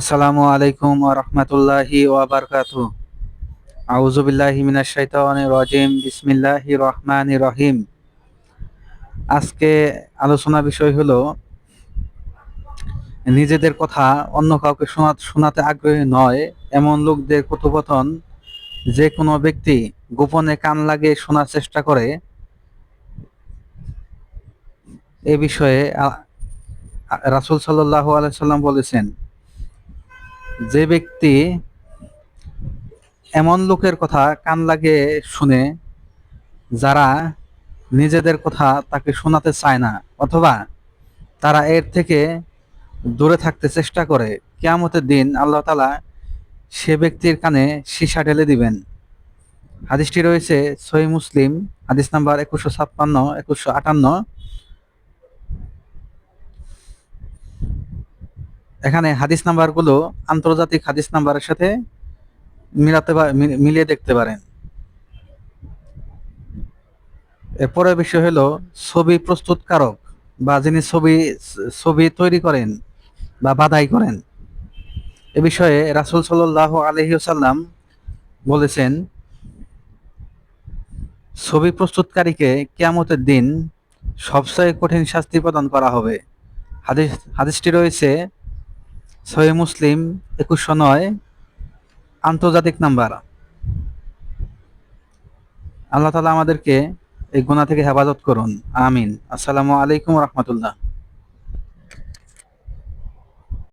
আসসালামু আলাইকুম ওয়া রাহমাতুল্লাহি ওয়া বারাকাতুহু। আউযু বিল্লাহি মিনাশ শাইতানির রাজিম। বিসমিল্লাহির রহমানির রহিম। আজকে আলোচনা বিষয় হলো, নিজেদের কথা অন্য কাউকে শোনা শোনাতে আগ্রহী নয়, এমন লোকদের কথোপকথন যে কোনো ব্যক্তি গোপনে কান লাগিয়ে শোনার চেষ্টা করে। এ বিষয়ে রাসূল সাল্লাল্লাহু আলাইহি সাল্লাম বলেছেন যে ব্যক্তি এমন লোকের কথা কান লাগে শুনে যারা নিজেদের কথা তাকে শোনাতে চায় না, অথবা তারা এর থেকে দূরে থাকতে চেষ্টা করে, কেয়ামতের দিন আল্লাহ তালা সে ব্যক্তির কানে সীসা ঢেলে দিবেন। হাদিসটি রয়েছে সহি মুসলিম, হাদিস নাম্বার একুশশো ছাপ্পান্ন, একুশশো আটান্ন। এখানে হাদিস নাম্বারগুলো আন্তর্জাতিক হাদিস নাম্বারের সাথে মিলাতে মিলিয়ে দেখতে পারেন। এরপরের বিষয় হলো ছবি প্রস্তুতকারক বা যিনি ছবি ছবি তৈরি করেন বা বাধাই করেন। এ বিষয়ে রাসূল সাল্লাহ আলহিউসাল্লাম বলেছেন, ছবি প্রস্তুতকারীকে কিয়ামতের দিন সবচেয়ে কঠিন শাস্তি প্রদান করা হবে। হাদিস, হাদিসটি রয়েছে সহি মুসলিম একুশশো নয়, আন্তর্জাতিক নাম্বার। আল্লাহ তালা আমাদেরকে এই গুণা থেকে হেফাজত করুন। আমিন। আসসালামু আলাইকুম রহমতুল্লাহ।